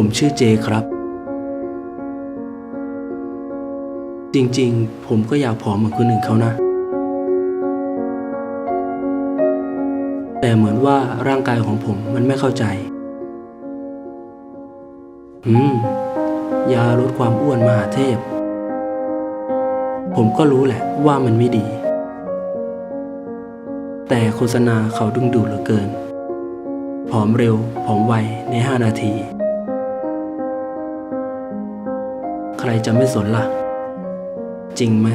ผมชื่อเจครับ จริงๆ ผมก็อยากผอมเหมือนคนอื่นเขานะ แต่เหมือนว่าร่างกายของผมมันไม่เข้าใจ อืม ยาลดความอ้วนมหาเทพ ผมก็รู้แหละว่ามันไม่ดี แต่โฆษณาเขาดึงดูดเหลือเกินผอมเร็วผอมไวใน 5 นาที ใครจะไม่สนล่ะ จริงไหม